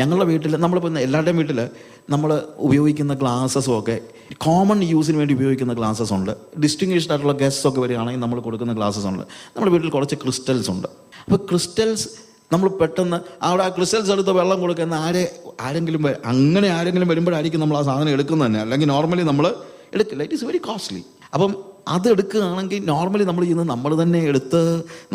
ഞങ്ങളുടെ വീട്ടിൽ നമ്മളിപ്പോൾ എല്ലാവരുടെയും വീട്ടിൽ നമ്മൾ ഉപയോഗിക്കുന്ന ഗ്ലാസസും ഒക്കെ കോമൺ യൂസിന് വേണ്ടി ഉപയോഗിക്കുന്ന ഗ്ലാസസ് ഉണ്ട്. ഡിസ്റ്റിങ്ഷ്ഡ് ആയിട്ടുള്ള ഗസ്റ്റ്സ് ഒക്കെ വരികയാണെങ്കിൽ നമ്മൾ കൊടുക്കുന്ന ഗ്ലാസസ് ഉണ്ട്. നമ്മുടെ വീട്ടിൽ കുറച്ച് ക്രിസ്റ്റൽസ് ഉണ്ട്. അപ്പോൾ ക്രിസ്റ്റൽസ് നമ്മൾ പെട്ടെന്ന് അവിടെ ആ ക്രിസ്റ്റൽസ് എടുത്ത് വെള്ളം കൊടുക്കുന്ന ആരെ ആരെങ്കിലും അങ്ങനെ ആരെങ്കിലും വരുമ്പോഴായിരിക്കും നമ്മൾ ആ സാധനം എടുക്കുന്നത് തന്നെ. അല്ലെങ്കിൽ നോർമലി നമ്മൾ എടുക്കില്ല. ഇറ്റ് ഈസ് വെരി കോസ്റ്റ്ലി അപ്പം അത് എടുക്കുകയാണെങ്കിൽ നോർമലി നമ്മൾ ചെയ്യുന്നത് നമ്മൾ തന്നെ എടുത്ത്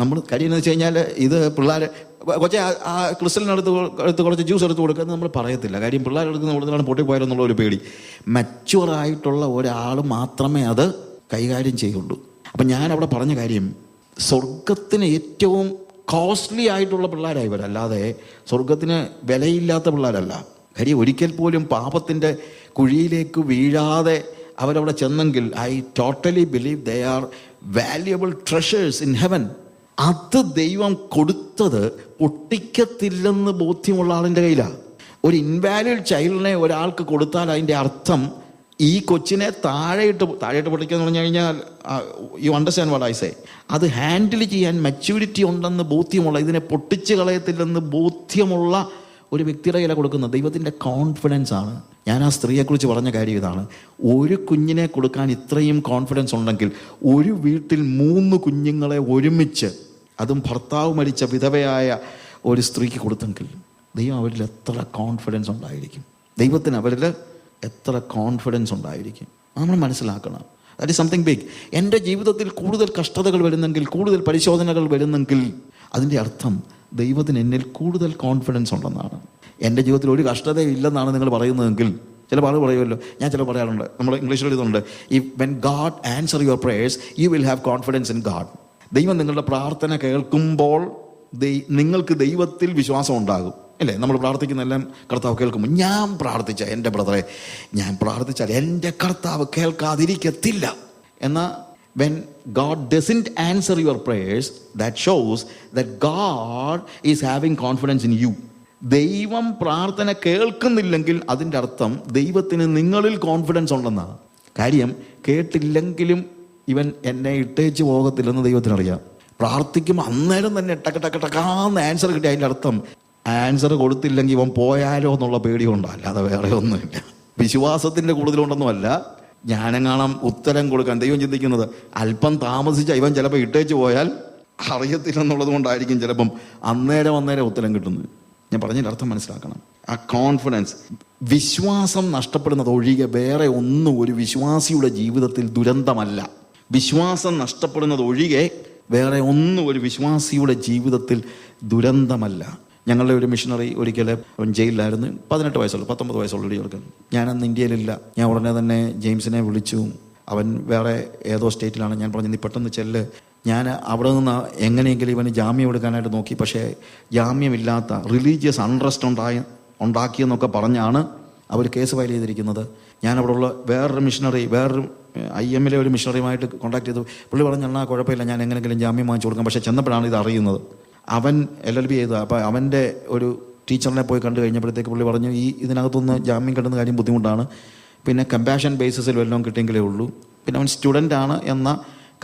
നമ്മൾ കാര്യം വെച്ച് കഴിഞ്ഞാൽ ഇത് പിള്ളേർ കൊച്ചെ ആ- ക്രിസ്റ്റലിനടുത്ത് എടുത്ത് കുറച്ച് ജ്യൂസ് എടുത്ത് കൊടുക്കുന്നത് നമ്മൾ പറയത്തില്ല. കാര്യം പിള്ളേരെടുത്ത് കൊടുത്താണ് പൊട്ടിപ്പോയാലെന്നുള്ള ഒരു പേടി. മച്ചുവർ ആയിട്ടുള്ള ഒരാൾ മാത്രമേ അത് കൈകാര്യം ചെയ്യുള്ളൂ. അപ്പം ഞാൻ അവിടെ പറഞ്ഞ കാര്യം സ്വർഗത്തിന് ഏറ്റവും കോസ്റ്റ്ലി ആയിട്ടുള്ള പിള്ളേരായി ഇവരല്ലാതെ സ്വർഗത്തിന് വിലയില്ലാത്ത പിള്ളേരല്ല. കാര്യം ഒരിക്കൽ പോലും പാപത്തിന്റെ കുഴിയിലേക്ക് വീഴാതെ അവരവിടെ ചെന്നെങ്കിൽ I totally believe they are valuable treasures in heaven അത് ദൈവം കൊടുത്തത് പൊട്ടിക്കത്തില്ലെന്ന് ബോധ്യമുള്ള ആളിന്റെ കയ്യിലാണ്. ഒരു ഇൻവാലിഡ് ചൈൽഡിനെ ഒരാൾക്ക് കൊടുത്താൽ അതിന്റെ അർത്ഥം ഈ കൊച്ചിനെ താഴെയിട്ട് താഴെയിട്ട് പൊട്ടിക്കുക എന്ന് പറഞ്ഞു കഴിഞ്ഞാൽ you understand what I say അത് ഹാൻഡിൽ ചെയ്യാൻ മെച്യൂരിറ്റി ഉണ്ടെന്ന് ബോധ്യമുള്ള ഇതിനെ പൊട്ടിച്ച് കളയത്തില്ലെന്ന് ബോധ്യമുള്ള ഒരു വ്യക്തിയുടെ കയ്യിലാണ് കൊടുക്കുന്നത്. ദൈവത്തിന്റെ കോൺഫിഡൻസ് ആണ്. ഞാൻ ആ സ്ത്രീയെക്കുറിച്ച് പറഞ്ഞ കാര്യം ഇതാണ്. ഒരു കുഞ്ഞിനെ കൊടുക്കാൻ ഇത്രയും കോൺഫിഡൻസ് ഉണ്ടെങ്കിൽ ഒരു വീട്ടിൽ മൂന്ന് കുഞ്ഞുങ്ങളെ ഒരുമിച്ച് അതും ഭർത്താവ് മരിച്ച വിധവയായ ഒരു സ്ത്രീക്ക് കൊടുത്തെങ്കിൽ ദൈവം അവരിൽ എത്ര കോൺഫിഡൻസ് ഉണ്ടായിരിക്കും. ദൈവത്തിന് അവരിൽ എത്ര കോൺഫിഡൻസ് ഉണ്ടായിരിക്കും. നമ്മൾ മനസ്സിലാക്കണം. ദാറ്റ് ഈസ് സംതിങ് ബിഗ് എന്റെ ജീവിതത്തിൽ കൂടുതൽ കഷ്ടതകൾ വരുന്നെങ്കിൽ കൂടുതൽ പരിശോധനകൾ വരുന്നെങ്കിൽ അതിന്റെ അർത്ഥം ദൈവത്തിന് എന്നിൽ കൂടുതൽ കോൺഫിഡൻസ് ഉണ്ടെന്നാണ്. എന്റെ ജീവിതത്തിൽ ഒരു കഷ്ടതയും ഇല്ലെന്നാണ് നിങ്ങൾ പറയുന്നതെങ്കിൽ ചില പാട് പറയുമല്ലോ. ഞാൻ ചില പറയാറുണ്ട്. നമ്മൾ ഇംഗ്ലീഷിൽ എഴുതുന്നുണ്ട്. ഈ when God answer your prayers you will have confidence in God ദൈവം നിങ്ങളുടെ പ്രാർത്ഥന കേൾക്കുമ്പോൾ ദൈ- നിങ്ങൾക്ക് ദൈവത്തിൽ വിശ്വാസം ഉണ്ടാകും. അല്ലേ? നമ്മൾ പ്രാർത്ഥിക്കുന്നെല്ലാം കർത്താവ് കേൾക്കുമ്പോൾ ഞാൻ പ്രാർത്ഥിച്ച എന്റെ ബ്രദറെ ഞാൻ പ്രാർത്ഥിച്ചാൽ എന്റെ കർത്താവ് കേൾക്കാതിരിക്കത്തില്ല. എന്നാൽ when God doesn't answer your prayers that shows that God is having confidence in you ദൈവം പ്രാർത്ഥന കേൾക്കുന്നില്ലെങ്കിൽ അതിന്റെ അർത്ഥം ദൈവത്തിന് നിങ്ങളിൽ കോൺഫിഡൻസ് ഉണ്ടെന്നാണ് കാര്യം കേട്ടില്ലെങ്കിലും ഇവൻ എന്നെ ഇട്ടേച്ച് പോകത്തില്ലെന്ന് ദൈവത്തിനറിയാം. പ്രാർത്ഥിക്കുമ്പോൾ അന്നേരം തന്നെ ടക്ക ടക്ക ടക്കാന്ന് ആൻസർ കിട്ടി. അതിന്റെ അർത്ഥം ആൻസർ കൊടുത്തില്ലെങ്കിൽ ഇവൻ പോയാലോ എന്നുള്ള പേടി കൊണ്ടല്ല അല്ലാതെ വേറെ ഒന്നുമില്ല. വിശ്വാസത്തിന്റെ കൂടുതലുണ്ടെന്നുമല്ല ജ്ഞാനങ്ങാണം ഉത്തരം കൊടുക്കാൻ ദൈവം ചിന്തിക്കുന്നത് അല്പം താമസിച്ച ഇവൻ ചിലപ്പോൾ ഇട്ടേച്ച് പോയാൽ അറിയത്തില്ലെന്നുള്ളത് കൊണ്ടായിരിക്കും ചിലപ്പം അന്നേരം അന്നേരം ഉത്തരം കിട്ടുന്നത്. ഞാൻ പറഞ്ഞതിന്റെ അർത്ഥം മനസ്സിലാക്കണം. ആ കോൺഫിഡൻസ് വിശ്വാസം നഷ്ടപ്പെടുന്നത് ഒഴികെ വേറെ ഒന്നും ഒരു വിശ്വാസിയുടെ ജീവിതത്തിൽ ദുരന്തമല്ല. വിശ്വാസം നഷ്ടപ്പെടുന്നത് ഒഴികെ വേറെ ഒന്നും ഒരു വിശ്വാസിയുടെ ജീവിതത്തിൽ ദുരന്തമല്ല. ഞങ്ങളുടെ ഒരു മിഷണറി ഒരിക്കൽ അവൻ ജയിലിലായിരുന്നു. പതിനെട്ട് വയസ്സുള്ള പത്തൊമ്പത് വയസ്സുള്ള ചെറുക്കൻ ഞാനന്ന് ഇന്ത്യയിലില്ല. ഞാൻ ഉടനെ തന്നെ ജെയിംസിനെ വിളിച്ചു. അവൻ വേറെ ഏതോ സ്റ്റേറ്റിലാണ് ഞാൻ പറഞ്ഞു നീ പെട്ടെന്ന് ചെല്ല്. ഞാൻ അവിടെ നിന്ന് എങ്ങനെയെങ്കിലും ഇവന് ജാമ്യം എടുക്കാനായിട്ട് നോക്കി. പക്ഷേ ജാമ്യമില്ലാത്ത റിലീജിയസ് അൺറസ്റ്റ് ഉണ്ടായി ഉണ്ടാക്കിയെന്നൊക്കെ പറഞ്ഞാണ് അവർ കേസ് ഫയൽ ചെയ്തിരിക്കുന്നത്. ഞാൻ അവിടെ ഉള്ള വേറൊരു മിഷണറി വേറൊരു ഐ എമ്മിലെ ഒരു മിഷണറിയുമായിട്ട് കോൺടാക്ട് ചെയ്തു. പുള്ളി പറഞ്ഞു എന്നാൽ കുഴപ്പമില്ല ഞാൻ എങ്ങനെയെങ്കിലും ജാമ്യം വാങ്ങിച്ചു കൊടുക്കാം. പക്ഷേ ചെന്നപ്പോഴാണ് ഇത് അറിയുന്നത്. അവൻ എൽ എൽ ബി ചെയ്തത് അപ്പോൾ അവന്റെ ഒരു ടീച്ചറിനെ പോയി കണ്ടു കഴിഞ്ഞപ്പോഴത്തേക്ക് പുള്ളി പറഞ്ഞു ഈ ഇതിനകത്തുനിന്ന് ജാമ്യം കിട്ടുന്ന കാര്യം ബുദ്ധിമുട്ടാണ്. പിന്നെ കമ്പാഷൻ ബേസിസിൽ വല്ലതും കിട്ടിയെങ്കിലേ ഉള്ളൂ. പിന്നെ അവൻ സ്റ്റുഡന്റ് ആണ് എന്ന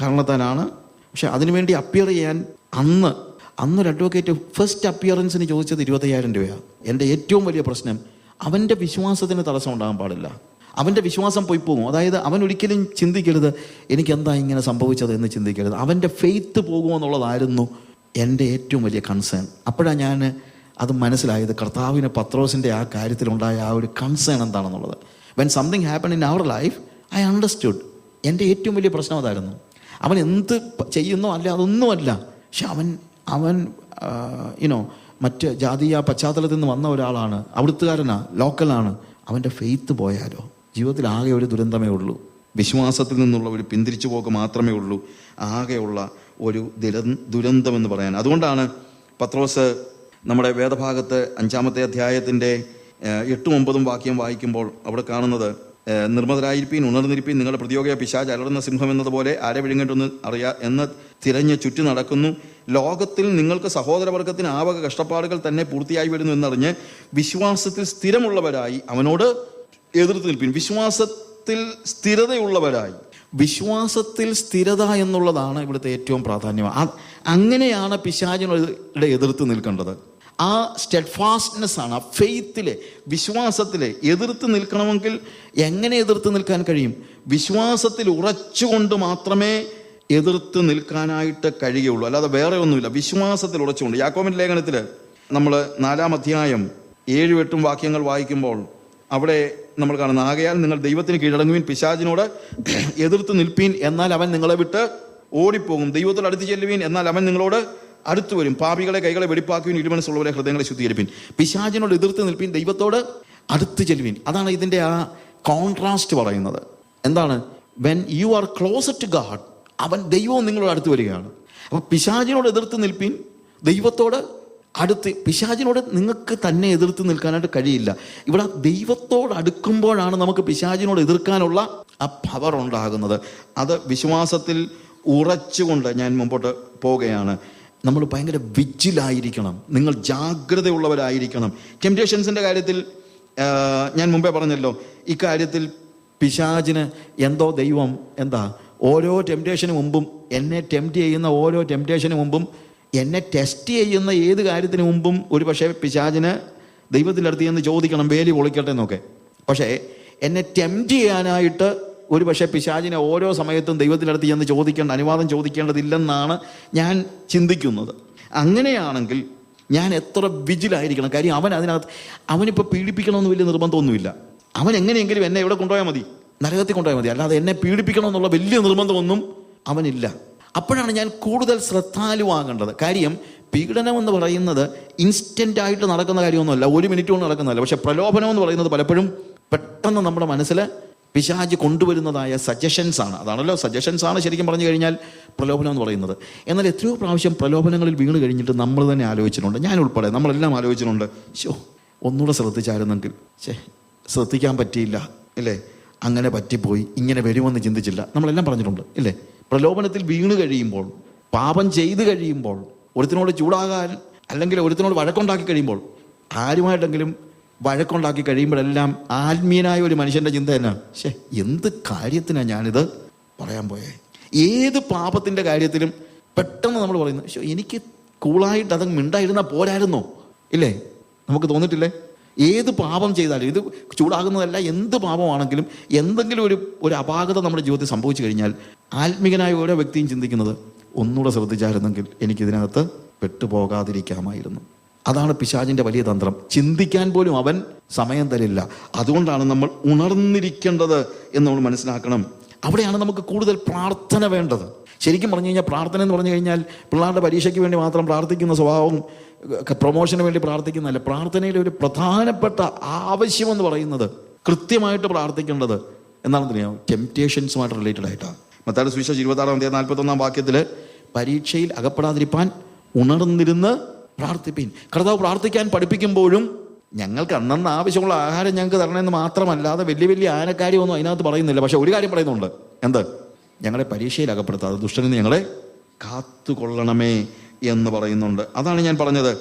കാരണത്താലാണ് പക്ഷെ അതിനുവേണ്ടി അപ്പിയർ ചെയ്യാൻ അന്ന് അന്നൊരു അഡ്വക്കേറ്റ് ഫസ്റ്റ് അപ്പിയറൻസിന് ചോദിച്ചത് ഇരുപത്തയ്യായിരം രൂപയാണ് എന്റെ ഏറ്റവും വലിയ പ്രശ്നം അവന്റെ വിശ്വാസത്തിന് തടസ്സം ഉണ്ടാകാൻ പാടില്ല. അവന്റെ വിശ്വാസം പോയി പോകും. അതായത് അവൻ ഒരിക്കലും ചിന്തിക്കരുത് എനിക്ക് എന്താ ഇങ്ങനെ സംഭവിച്ചത് എന്ന് ചിന്തിക്കരുത്. അവന്റെ ഫെയ്ത്ത് പോകുമെന്നുള്ളതായിരുന്നു എന്റെ ഏറ്റവും വലിയ കൺസേൺ അപ്പോഴാണ് ഞാൻ അത് മനസ്സിലായത് കർത്താവിന് പത്രോസിന്റെ ആ കാര്യത്തിലുണ്ടായ ആ ഒരു കൺസേൺ എന്താണെന്നുള്ളത്. When something happen in our life I understood എന്റെ ഏറ്റവും വലിയ പ്രശ്നം അതായിരുന്നു. അവൻ എന്ത് ചെയ്യുന്നോ അല്ല അതൊന്നുമല്ല. പക്ഷെ അവൻ അവൻ യുനോ മറ്റ് ജാതീയ പശ്ചാത്തലത്തിൽ നിന്ന് വന്ന ഒരാളാണ്. അവിടുത്തുകാരനാ ലോക്കലാണ്. അവന്റെ ഫെയ്ത്ത് പോയാലോ? ജീവിതത്തിൽ ആകെ ഒരു ദുരന്തമേ ഉള്ളൂ. വിശ്വാസത്തിൽ നിന്നുള്ള ഒരു പിന്തിരിച്ചു പോക്ക് മാത്രമേ ഉള്ളൂ. ആകെയുള്ള ഒരു ദുര ദുരന്തം എന്ന് പറയാൻ. അതുകൊണ്ടാണ് പത്രോസ് നമ്മുടെ വേദഭാഗത്ത് അഞ്ചാമത്തെ അധ്യായത്തിന്റെ എട്ടും ഒമ്പതും വാക്യം വായിക്കുമ്പോൾ അവിടെ കാണുന്നത് നിർമ്മതരായിരിപ്പീൻ ഉണർന്നിരിപ്പീൻ നിങ്ങളുടെ പ്രതിയോഗിയ പിശാജ് അലർന്ന സിംഹം എന്നതുപോലെ ആരെ വിഴുങ്ങേണ്ടെന്ന് അറിയാ എന്ന് തിരഞ്ഞ് ചുറ്റി നടക്കുന്നു. ലോകത്തിൽ നിങ്ങൾക്ക് സഹോദരവർഗത്തിന് ആവക കഷ്ടപ്പാടുകൾ തന്നെ പൂർത്തിയായി വരുന്നു എന്നറിഞ്ഞ് വിശ്വാസത്തിൽ സ്ഥിരമുള്ളവരായി അവനോട് എതിർത്ത് നിൽപ്പിൻ. വിശ്വാസത്തിൽ സ്ഥിരതയുള്ളവരായി. വിശ്വാസത്തിൽ സ്ഥിരത എന്നുള്ളതാണ് ഇവിടുത്തെ ഏറ്റവും പ്രാധാന്യം. അങ്ങനെയാണ് പിശാചിനോട് എതിർത്ത് നിൽക്കേണ്ടത്. ആ സ്റ്റെഡ് ഫാസ്റ്റ്നെസ് ആണ് ആ ഫെയ്ത്തിൽ വിശ്വാസത്തിൽ എതിർത്ത് നിൽക്കണമെങ്കിൽ എങ്ങനെ എതിർത്ത് നിൽക്കാൻ കഴിയും? വിശ്വാസത്തിൽ ഉറച്ചുകൊണ്ട് മാത്രമേ എതിർത്ത് നിൽക്കാനായിട്ട് കഴിയുള്ളൂ. അല്ലാതെ വേറെ ഒന്നുമില്ല. വിശ്വാസത്തിൽ ഉറച്ചുകൊണ്ട്. യാക്കോമിന്റെ ലേഖനത്തിൽ നമ്മൾ നാലാം അധ്യായം ഏഴും എട്ടും വാക്യങ്ങൾ വായിക്കുമ്പോൾ അവിടെ നമ്മൾ കാണുന്ന ആകയാൽ നിങ്ങൾ ദൈവത്തിന് കീഴടങ്ങുവിൻ പിശാചിനോട് എതിർത്ത് നിൽപ്പീൻ എന്നാൽ അവൻ നിങ്ങളെ വിട്ട് ഓടിപ്പോകും. ദൈവത്തോട് അടുത്ത് ചെല്ലുവീൻ എന്നാൽ അവൻ നിങ്ങളോട് അടുത്തു വരും. പാപികളെ കൈകളെ വെടിപ്പാക്കുവിൻ ഇരുമനസ്സുള്ളവരെ ഹൃദയങ്ങളെ ശുദ്ധീകരിപ്പിൻ. പിശാചിനോട് എതിർത്ത് നിൽപ്പിൻ ദൈവത്തോട് അടുത്ത് ചെല്ലുവിൻ. അതാണ് ഇതിന്റെ ആ കോൺട്രാസ്റ്റ് പറയുന്നത്. എന്താണ്? When you are close to God അവൻ ദൈവവും നിങ്ങളോട് അടുത്ത് വരികയാണ്. അപ്പോൾ പിശാചിനോട് എതിർത്ത് നിൽപ്പിൻ ദൈവത്തോട് അടുത്ത് പിശാചിനോട് നിങ്ങൾക്ക് തന്നെ എതിർത്ത് നിൽക്കാനായിട്ട് കഴിയില്ല. ഇവിടെ ദൈവത്തോട് അടുക്കുമ്പോഴാണ് നമുക്ക് പിശാചിനോട് എതിർക്കാനുള്ള ആ പവർ ഉണ്ടാകുന്നത്. അത് വിശ്വാസത്തിൽ ഉറച്ചുകൊണ്ട് ഞാൻ മുമ്പോട്ട് പോവുകയാണ്. നമ്മൾ ഭയങ്കര വിജിലായിരിക്കണം. നിങ്ങൾ ജാഗ്രതയുള്ളവരായിരിക്കണം. ടെംപ്റ്റേഷൻസിന്റെ കാര്യത്തിൽ ഞാൻ മുമ്പേ പറഞ്ഞല്ലോ ഇക്കാര്യത്തിൽ പിശാചിന് എന്തോ ദൈവം എന്താ ഓരോ ടെംപ്റ്റേഷന് മുമ്പും എന്നെ ടെംപ്റ്റ് ചെയ്യുന്ന ഓരോ ടെംപ്റ്റേഷന് മുമ്പും എന്നെ ടെസ്റ്റ് ചെയ്യുന്ന ഏത് കാര്യത്തിന് മുമ്പും ഒരു പക്ഷേ പിശാചിന് ദൈവത്തിന്റെ അടുത്ത് ചെന്ന് ചോദിക്കണം വേലി പൊളിക്കട്ടെ എന്നൊക്കെ. പക്ഷേ എന്നെ ടെംപ്റ്റ് ചെയ്യാനായിട്ട് ഒരു പക്ഷേ പിശാചിനെ ഓരോ സമയത്തും ദൈവത്തിന്റെ അടുത്ത് ചെന്ന് ചോദിക്കേണ്ട അനുവാദം ചോദിക്കേണ്ടതില്ലെന്നാണ് ഞാൻ ചിന്തിക്കുന്നത്. അങ്ങനെയാണെങ്കിൽ ഞാൻ എത്ര വിജിലായിരിക്കണം? കാര്യം അവൻ അതിനകത്ത് അവനിപ്പോൾ പീഡിപ്പിക്കണമെന്ന് വലിയ നിർബന്ധമൊന്നുമില്ല. അവൻ എങ്ങനെയെങ്കിലും എന്നെ ഇവിടെ കൊണ്ടുപോയാൽ മതി? നരകത്തിൽ കൊണ്ടുപോയാൽ മതി. അല്ലാതെ എന്നെ പീഡിപ്പിക്കണമെന്നുള്ള വലിയ നിർബന്ധമൊന്നും അവനില്ല. അപ്പോഴാണ് ഞാൻ കൂടുതൽ ശ്രദ്ധാലുവാകേണ്ടത്. കാര്യം പീഡനം എന്ന് പറയുന്നത് ഇൻസ്റ്റന്റ് ആയിട്ട് നടക്കുന്ന കാര്യമൊന്നുമല്ല. ഒരു മിനിറ്റ് കൊണ്ട് നടക്കുന്നതല്ല. പക്ഷേ പ്രലോഭനം എന്ന് പറയുന്നത് പലപ്പോഴും പെട്ടെന്ന് നമ്മുടെ മനസ്സിൽ പിശാജ് കൊണ്ടുവരുന്നതായ സജഷൻസ് ആണ്. അതാണല്ലോ സജഷൻസ് ആണ് ശരിക്കും പറഞ്ഞു കഴിഞ്ഞാൽ പ്രലോഭനം എന്ന് പറയുന്നത്. എന്നാൽ എത്രയോ പ്രാവശ്യം പ്രലോഭനങ്ങളിൽ വീണ് കഴിഞ്ഞിട്ട് നമ്മൾ തന്നെ ആലോചിച്ചിട്ടുണ്ട്. ഞാൻ ഉൾപ്പെടെ നമ്മളെല്ലാം ആലോചിച്ചിട്ടുണ്ട്. ശോ ഒന്നുകൂടെ ശ്രദ്ധിച്ചായിരുന്നെങ്കിൽ ശേ ശ്രദ്ധിക്കാൻ പറ്റിയില്ല അല്ലേ? അങ്ങനെ പറ്റിപ്പോയി ഇങ്ങനെ വരുമെന്ന് ചിന്തിച്ചില്ല. നമ്മളെല്ലാം പറഞ്ഞിട്ടുണ്ട് ഇല്ലേ? പ്രലോഭനത്തിൽ വീണ് കഴിയുമ്പോൾ പാപം ചെയ്ത് കഴിയുമ്പോൾ ഒരുത്തിനോട് ചൂടാകാൻ അല്ലെങ്കിൽ ഒരുത്തിനോട് വഴക്കുണ്ടാക്കി കഴിയുമ്പോൾ ആരുമായിട്ടെങ്കിലും വഴക്കുണ്ടാക്കി കഴിയുമ്പോഴെല്ലാം ആത്മീയനായ ഒരു മനുഷ്യന്റെ ചിന്ത തന്നെ ശേ എന്ത് കാര്യത്തിനാണ് ഞാനിത് പറയാൻ പോയേ? ഏത് പാപത്തിന്റെ കാര്യത്തിലും പെട്ടെന്ന് നമ്മൾ പറയുന്നു പക്ഷേ എനിക്ക് കൂളായിട്ട് അതങ്ങ് മിണ്ടായിരുന്നാൽ പോരായിരുന്നോ? ഇല്ലേ? നമുക്ക് തോന്നിട്ടില്ലേ? ഏത് പാപം ചെയ്താലും ഇത് ചൂടാകുന്നതല്ല എന്ത് പാപമാണെങ്കിലും എന്തെങ്കിലും ഒരു ഒരു അപാകത നമ്മുടെ ജീവിതത്തിൽ സംഭവിച്ചു കഴിഞ്ഞാൽ ആത്മികനായ ഓരോ വ്യക്തിയും ചിന്തിക്കുന്നത് ഒന്നുകൂടെ ശ്രദ്ധിച്ചായിരുന്നെങ്കിൽ എനിക്കിതിനകത്ത് പെട്ടുപോകാതിരിക്കാമായിരുന്നു. അതാണ് പിശാചിന്റെ വലിയ തന്ത്രം. ചിന്തിക്കാൻ പോലും അവൻ സമയം തരില്ല. അതുകൊണ്ടാണ് നമ്മൾ ഉണർന്നിരിക്കേണ്ടത് എന്ന് നമ്മൾ മനസ്സിലാക്കണം. അവിടെയാണ് നമുക്ക് കൂടുതൽ പ്രാർത്ഥന വേണ്ടത്. ശരിക്കും പറഞ്ഞു കഴിഞ്ഞാൽ പ്രാർത്ഥന എന്ന് പറഞ്ഞു കഴിഞ്ഞാൽ പിള്ളേരുടെ പരീക്ഷയ്ക്ക് വേണ്ടി മാത്രം പ്രാർത്ഥിക്കുന്ന സ്വഭാവം പ്രൊമോഷന് വേണ്ടി പ്രാർത്ഥിക്കുന്നതല്ല. പ്രാർത്ഥനയിലെ ഒരു പ്രധാനപ്പെട്ട ആവശ്യമെന്ന് പറയുന്നത് കൃത്യമായിട്ട് പ്രാർത്ഥിക്കേണ്ടത് എന്താണെന്ന് അറിയാം ടെംപ്റ്റേഷൻസുമായിട്ട് റിലേറ്റഡ് ആയിട്ടാണ്. മത്താട് സുവിശേഷം ഇരുപത്താറാം തീയതി നാൽപ്പത്തൊന്നാം വാക്യത്തിൽ പരീക്ഷയിൽ അകപ്പെടാതിരിപ്പാൻ ഉണർന്നിരുന്ന് പ്രാർത്ഥിപ്പീൻ. കർത്താവ് പ്രാർത്ഥിക്കാൻ പഠിപ്പിക്കുമ്പോഴും ഞങ്ങൾക്ക് അന്നന്ന് ആവശ്യമുള്ള ആഹാരം ഞങ്ങൾക്ക് തരണമെന്ന് മാത്രമല്ലാതെ വലിയ വലിയ ആനക്കാര്യമൊന്നും അതിനകത്ത് പറയുന്നില്ല. പക്ഷെ ഒരു കാര്യം പറയുന്നുണ്ട്. എന്ത്? ഞങ്ങളെ പരീക്ഷയിൽ അകപ്പെടുത്താതെ ദുഷ്ടനിൽ നിന്ന് ഞങ്ങളെ കാത്തുകൊള്ളണമേ എന്ന് പറയുന്നുണ്ട്. അതാണ് ഞാൻ പറഞ്ഞത്.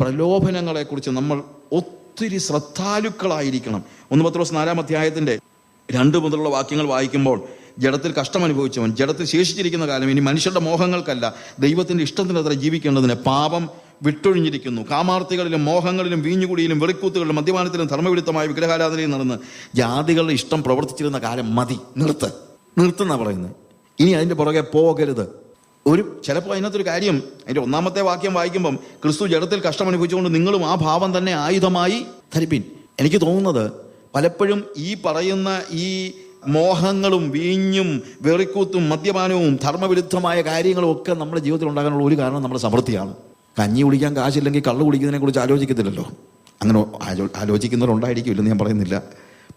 പ്രലോഭനങ്ങളെക്കുറിച്ച് നമ്മൾ ഒത്തിരി ശ്രദ്ധാലുക്കളായിരിക്കണം. ഒന്ന് പത്രോസ് നാലാം അധ്യായത്തിന്റെ രണ്ട് മുതലുള്ള വാക്യങ്ങൾ വായിക്കുമ്പോൾ ജഡത്തിൽ കഷ്ടം അനുഭവിച്ചവൻ ജഡത്തിൽ ശേഷിച്ചിരിക്കുന്ന കാലം ഇനി മനുഷ്യരുടെ മോഹങ്ങൾക്കല്ല. ദൈവത്തിന്റെ ഇഷ്ടത്തിനത്ര ജീവിക്കേണ്ടതിന് പാപം വിട്ടൊഴിഞ്ഞിരിക്കുന്നു. കാമാർത്തികളിലും മോഹങ്ങളിലും വീഞ്ഞുകുടിയിലും വെറിക്കൂത്തുകളിലും മദ്യപാനത്തിലും ധർമ്മവിരുദ്ധമായ വിഗ്രഹാരാധനയിൽ നടന്ന് ജാതികളുടെ ഇഷ്ടം പ്രവർത്തിച്ചിരുന്ന കാലം മതി. നിർത്ത്. നിർത്തുന്ന പറയുന്നത് ഇനി അതിന്റെ പുറകെ പോകരുത്. ഒരു ചിലപ്പോൾ അതിനകത്തൊരു കാര്യം അതിന്റെ ഒന്നാമത്തെ വാക്യം വായിക്കുമ്പം ക്രിസ്തു ജഡത്തിൽ കഷ്ടം അനുഭവിച്ചുകൊണ്ട് നിങ്ങളും ആ ഭാവം തന്നെ ആയുധമായി ധരിപ്പിൻ. എനിക്ക് തോന്നുന്നത് പലപ്പോഴും ഈ പറയുന്ന ഈ മോഹങ്ങളും വീഞ്ഞും വെറിക്കൂത്തും മദ്യപാനവും ധർമ്മവിരുദ്ധമായ കാര്യങ്ങളും ഒക്കെ നമ്മുടെ ജീവിതത്തിൽ ഉണ്ടാകാനുള്ള ഒരു കാരണം നമ്മുടെ സമൃദ്ധിയാണ്. കഞ്ഞി കുടിക്കാൻ കാശില്ലെങ്കിൽ കള്ള് കുടിക്കുന്നതിനെ കുറിച്ച് ആലോചിക്കത്തില്ലല്ലോ. അങ്ങനെ ആലോ ആലോചിക്കുന്നവരുണ്ടായിരിക്കുമില്ലെന്ന് ഞാൻ പറയുന്നില്ല.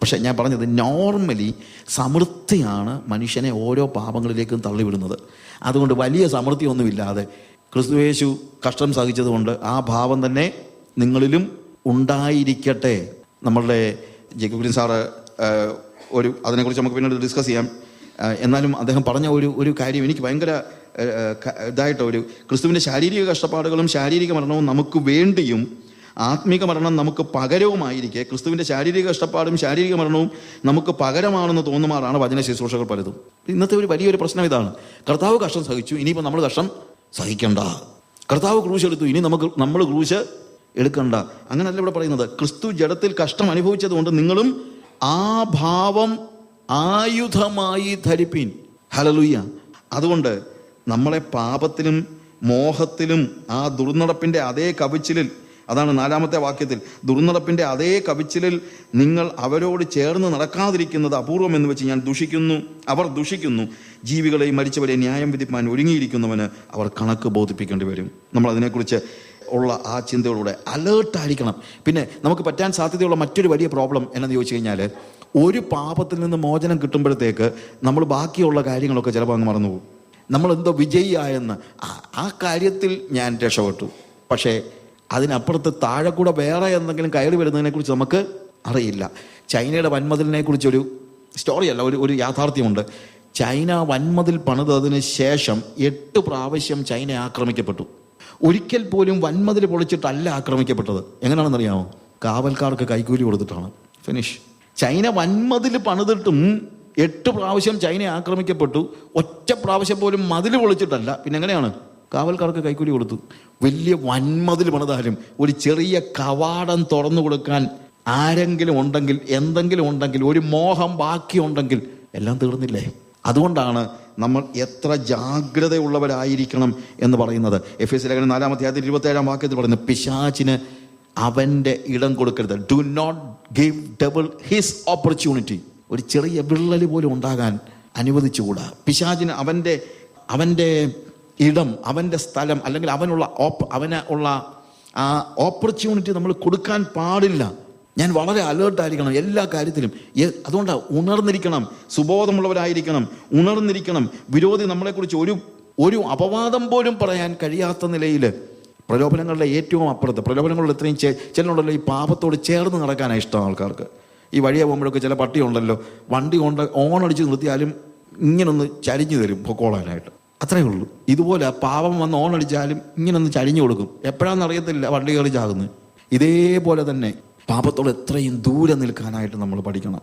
പക്ഷെ ഞാൻ പറഞ്ഞത് നോർമലി സമൃദ്ധിയാണ് മനുഷ്യനെ ഓരോ പാപങ്ങളിലേക്കും തള്ളിവിടുന്നത്. അതുകൊണ്ട് വലിയ സമൃദ്ധിയൊന്നുമില്ലാതെ ക്രിസ്തുവേശു കഷ്ടം സഹിച്ചതുകൊണ്ട് ആ ഭാവം തന്നെ നിങ്ങളിലും ഉണ്ടായിരിക്കട്ടെ. നമ്മളുടെ ജേക്കുബിൻ സാറ് ഒരു അതിനെക്കുറിച്ച് നമുക്ക് പിന്നീട് ഡിസ്കസ് ചെയ്യാം. എന്നാലും അദ്ദേഹം പറഞ്ഞ ഒരു ഒരു കാര്യം എനിക്ക് ഭയങ്കര ഇതായിട്ട് ഒരു ക്രിസ്തുവിന്റെ ശാരീരിക കഷ്ടപ്പാടുകളും ശാരീരിക മരണവും നമുക്ക് വേണ്ടിയും ആത്മീക മരണം നമുക്ക് പകരവുമായിരിക്കെ ക്രിസ്തുവിന്റെ ശാരീരിക കഷ്ടപ്പാടും ശാരീരിക മരണവും നമുക്ക് പകരമാണെന്ന് തോന്നുമാറാണ് വചന ശുശ്രൂഷകൾ പലതും. ഇന്നത്തെ ഒരു വലിയൊരു പ്രശ്നം ഇതാണ്. കർത്താവ് കഷ്ടം സഹിച്ചു ഇനിയിപ്പോൾ നമ്മൾ കഷ്ടം സഹിക്കണ്ട. കർത്താവ് ക്രൂശ് എടുത്തു ഇനി നമുക്ക് നമ്മൾ ക്രൂശ് എടുക്കണ്ട. അങ്ങനല്ല ഇവിടെ പറയുന്നത്. ക്രിസ്തു ജഡത്തിൽ കഷ്ടം അനുഭവിച്ചതുകൊണ്ട് നിങ്ങളും ആ ഭാവം ആയുധമായി ധരിപ്പീൻ. ഹലലുയ്യ അതുകൊണ്ട് നമ്മളെ പാപത്തിലും മോഹത്തിലും ആ ദുർനടപ്പിന്റെ അതേ കവിച്ചിലിൽ അതാണ് നാലാമത്തെ വാക്യത്തിൽ ദുർനടപ്പിന്റെ അതേ കവിച്ചിലിൽ നിങ്ങൾ അവരോട് ചേർന്ന് നടക്കാതിരിക്കുന്നത് അപൂർവം എന്ന് വെച്ച് ഞാൻ ദുഷിക്കുന്നു അവർ ദുഷിക്കുന്നു. ജീവികളെ മരിച്ചവരെ ന്യായം വിധിപ്പാൻ ഒരുങ്ങിയിരിക്കുന്നവന് അവർ കണക്ക് ബോധിപ്പിക്കേണ്ടി വരും. നമ്മൾ അതിനെക്കുറിച്ച് ഉള്ള ആ ചിന്തയോടുകൂടെ അലേർട്ടായിരിക്കണം പിന്നെ നമുക്ക് പറ്റാൻ സാധ്യതയുള്ള മറ്റൊരു വലിയ പ്രോബ്ലം എന്നു ചോദിച്ചു കഴിഞ്ഞാൽ ഒരു പാപത്തിൽ നിന്ന് മോചനം കിട്ടുമ്പോഴത്തേക്ക് നമ്മൾ ബാക്കിയുള്ള കാര്യങ്ങളൊക്കെ ചിലപ്പോൾ അങ്ങ് മറന്നുപോകും. എന്തോ വിജയിയായെന്ന്. ആ- കാര്യത്തിൽ ഞാൻ രക്ഷപ്പെട്ടു. പക്ഷേ അതിനപ്പുറത്ത് താഴെ കൂടെ വേറെ എന്തെങ്കിലും കയറി വരുന്നതിനെ കുറിച്ച് നമുക്ക് അറിയില്ല. ചൈനയുടെ വൻമതിലിനെ കുറിച്ചൊരു സ്റ്റോറിയല്ല ഒരു ഒരു യാഥാർത്ഥ്യമുണ്ട്. ചൈന വൻമതിൽ പണിതതിന് ശേഷം എട്ട് പ്രാവശ്യം ചൈന ആക്രമിക്കപ്പെട്ടു. ഒരിക്കൽ പോലും വൻമതിൽ പൊളിച്ചിട്ടല്ല ആക്രമിക്കപ്പെട്ടത്. എങ്ങനെയാണെന്നറിയാമോ? കാവൽക്കാർക്ക് കൈക്കൂലി കൊടുത്തിട്ടാണ്. ഫിനിഷ് ചൈന വൻമതിൽ പണിതിട്ടും എട്ട് പ്രാവശ്യം ചൈന ആക്രമിക്കപ്പെട്ടു. ഒറ്റ പ്രാവശ്യം പോലും മതിൽ പൊളിച്ചിട്ടല്ല. പിന്നെ എങ്ങനെയാണ്? കാവൽക്കാർക്ക് കൈക്കൂലി കൊടുത്തു. വലിയ വൻമതിൽ പണിതാലും ഒരു ചെറിയ കവാടം തുറന്നു കൊടുക്കാൻ ആരെങ്കിലും ഉണ്ടെങ്കിൽ എന്തെങ്കിലും ഉണ്ടെങ്കിൽ ഒരു മോഹം ബാക്കിയുണ്ടെങ്കിൽ എല്ലാം തീർന്നില്ലേ? അതുകൊണ്ടാണ് നമ്മൾ എത്ര ജാഗ്രതയുള്ളവരായിരിക്കണം എന്ന് പറയുന്നത്. എഫ് എസ് ലേഖനം നാലാമത്തെ അധ്യായത്തിൽ ഇരുപത്തേഴാം വാക്യത്തിൽ പറയുന്നത് പിശാചിന് അവന്റെ ഇടം കൊടുക്കരുത്. Do not give devil his opportunity ഒരു ചെറിയ വിള്ളൽ പോലും ഉണ്ടാകാൻ അനുവദിച്ചുകൂടാ. പിശാചിന് അവന്റെ അവന്റെ ഇടം അവന്റെ സ്ഥലം അല്ലെങ്കിൽ അവനുള്ള ഓപ്പ അവന് ഉള്ള ആ ഓപ്പർച്യൂണിറ്റി നമ്മൾ കൊടുക്കാൻ പാടില്ല. ഞാൻ വളരെ അലേർട്ടായിരിക്കണം എല്ലാ കാര്യത്തിലും. അതുകൊണ്ട് ഉണർന്നിരിക്കണം സുബോധമുള്ളവരായിരിക്കണം ഉണർന്നിരിക്കണം. വിരോധി നമ്മളെക്കുറിച്ച് ഒരു ഒരു അപവാദം പോലും പറയാൻ കഴിയാത്ത നിലയിൽ പ്രലോഭനങ്ങളുടെ ഏറ്റവും അപ്പുറത്ത് പ്രലോഭനങ്ങളുടെ ഇത്രയും ചിലരുണ്ടല്ലോ ഈ പാപത്തോട് ചേർന്ന് നടക്കാനാണ് ഇഷ്ടം ആൾക്കാർക്ക്. ഈ വഴിയെ പോകുമ്പോഴൊക്കെ ചില പട്ടിയുണ്ടല്ലോ വണ്ടി കൊണ്ട് ഓണടിച്ച് നിർത്തിയാലും ഇങ്ങനൊന്ന് ചരിഞ്ഞു തരും പൊക്കോളാനായിട്ട്. അത്രയേ ഉള്ളൂ. ഇതുപോലെ പാപം വന്ന് ഓണടിച്ചാലും ഇങ്ങനൊന്ന് ചരിഞ്ഞു കൊടുക്കും. എപ്പോഴാണെന്ന് അറിയത്തില്ല വണ്ടി കയറി ചാകുന്നത്. ഇതേപോലെ തന്നെ പാപത്തോട് എത്രയും ദൂരെ നിൽക്കാനായിട്ട് നമ്മൾ പഠിക്കണം.